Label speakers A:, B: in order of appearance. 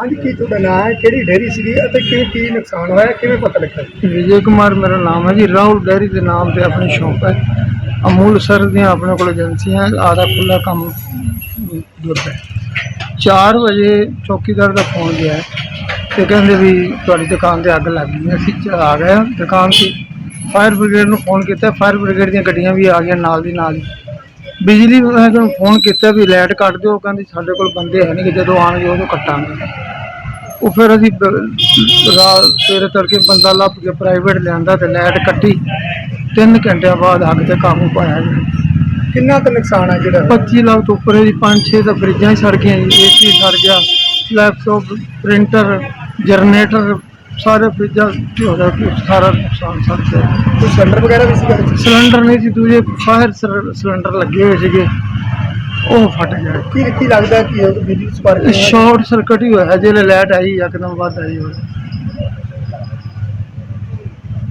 A: ਹਾਂਜੀ ਕੀ ਤੁਹਾਡਾ ਨਾਮ ਹੈ? ਕਿਹੜੀ ਡੇਅਰੀ ਸੀਗੀ ਅਤੇ ਕਿਵੇਂ ਕੀ ਨੁਕਸਾਨ ਹੋਇਆ? ਕਿਵੇਂ ਪਤਾ ਲੱਗਾ?
B: ਵਿਜੇ ਕੁਮਾਰ ਮੇਰਾ ਨਾਮ ਹੈ ਜੀ। ਰਾਹੁਲ ਡੈਰੀ ਦੇ ਨਾਮ ਤੇ ਆਪਣੀ ਸ਼ੌਪ ਹੈ। ਅਮੂਲ ਸਰ ਦੀਆਂ ਆਪਣੇ ਕੋਲ ਏਜੰਸੀਆਂ ਹੈ। ਆਦਾ ਖੁੱਲਾ ਕੰਮ ਅਮ, ਦੁੱਧ ਹੈ। 4 ਵਜੇ ਚੌਕੀਦਾਰ ਦਾ ਫੋਨ ਗਿਆ ਹੈ ਤੇ ਕਹਿੰਦੇ ਵੀ ਤੁਹਾਡੀ ਦੁਕਾਨ ਤੇ ਅੱਗ ਲੱਗ ਗਈ ਅਸੀਂ ਆ ਗਏ ਹਾਂ ਦੁਕਾਨ ਤੇ। ਫਾਇਰ ਬ੍ਰਿਗੇਡ ਨੂੰ ਫੋਨ ਕੀਤਾ। ਫਾਇਰ ਬ੍ਰਿਗੇਡ ਦੀਆਂ ਗੱਡੀਆਂ ਵੀ ਆ ਗਈਆਂ ਨਾਲ ਦੀ ਨਾਲ ਹੀ। ਬਿਜਲੀ ਵਿਭਾਗ ਨੂੰ ਫੋਨ ਕੀਤਾ ਵੀ ਲਾਈਟ ਕੱਟ ਦਿਓ। ਕਹਿੰਦੇ ਸਾਡੇ ਕੋਲ ਬੰਦੇ ਹੈ ਨਹੀਂ ਕਿ ਜਦੋਂ ਆਣਗੇ ਉਦੋਂ ਕੱਟਾਂਗੇ। ਉਹ ਫਿਰ ਅਸੀਂ ਬ- ਰਾਤ ਸਵੇਰੇ ਤੜਕੇ ਬੰਦਾ ਲੱਭ ਕੇ ਪ੍ਰਾਈਵੇਟ ਲਿਆਂਦਾ ਤੇ ਲਾਈਟ ਕੱਟੀ 3 ਘੰਟਿਆਂ ਬਾਅਦ ਅੱਗ ਤੇ ਕਾਬੂ ਪਾਇਆ ਜੀ।
A: ਕਿੰਨਾ ਕੁ ਨੁਕਸਾਨ ਹੈ ਜਿਹੜਾ?
B: 25 ਲੱਖ ਤੋਂ ਉੱਪਰ ਇਹਦੀ 5-6 ਤਾਂ ਫਰਿੱਜਾਂ ਹੀ ਸੜ ਗਈਆਂ ਜੀ ਏਸੀ ਸੜ ਗਿਆ ਲੈਪਟਾਪ ਪ੍ਰਿੰਟਰ ਜਨਰੇਟਰ ਸਾਰੇ ਫਰਿੱਜਾਂ ਜੋ ਹੈ ਕਿ ਸਾਰਾ ਨੁਕਸਾਨ ਸੜ ਗਿਆ।
A: ਕੋਈ ਸਿਲੰਡਰ ਵਗੈਰਾ ਵੀ ਸੀਗਾ?
B: ਸਿਲੰਡਰ ਨਹੀਂ ਸੀ ਦੂਜੇ ਫਾਇਰ ਸਿਲੰਡਰ ਲੱਗੇ ਹੋਏ ਸੀਗੇ। ਉਹ ਫਟ ਗਏ
A: ਕੀ ਕੀ ਲੱਗਦਾ ਕਿ ਉਹ ਬਿਜਲੀ ਸਪਾਰਕ
B: ਸ਼ਾਰਟ ਸਰਕਟ ਹੀ ਹੋਇਆ ਜਿਹੜੇ ਲਾਈਟ ਆਈ ਯਕਦਮ ਵੱਧ ਆਈ ਹੋਈ।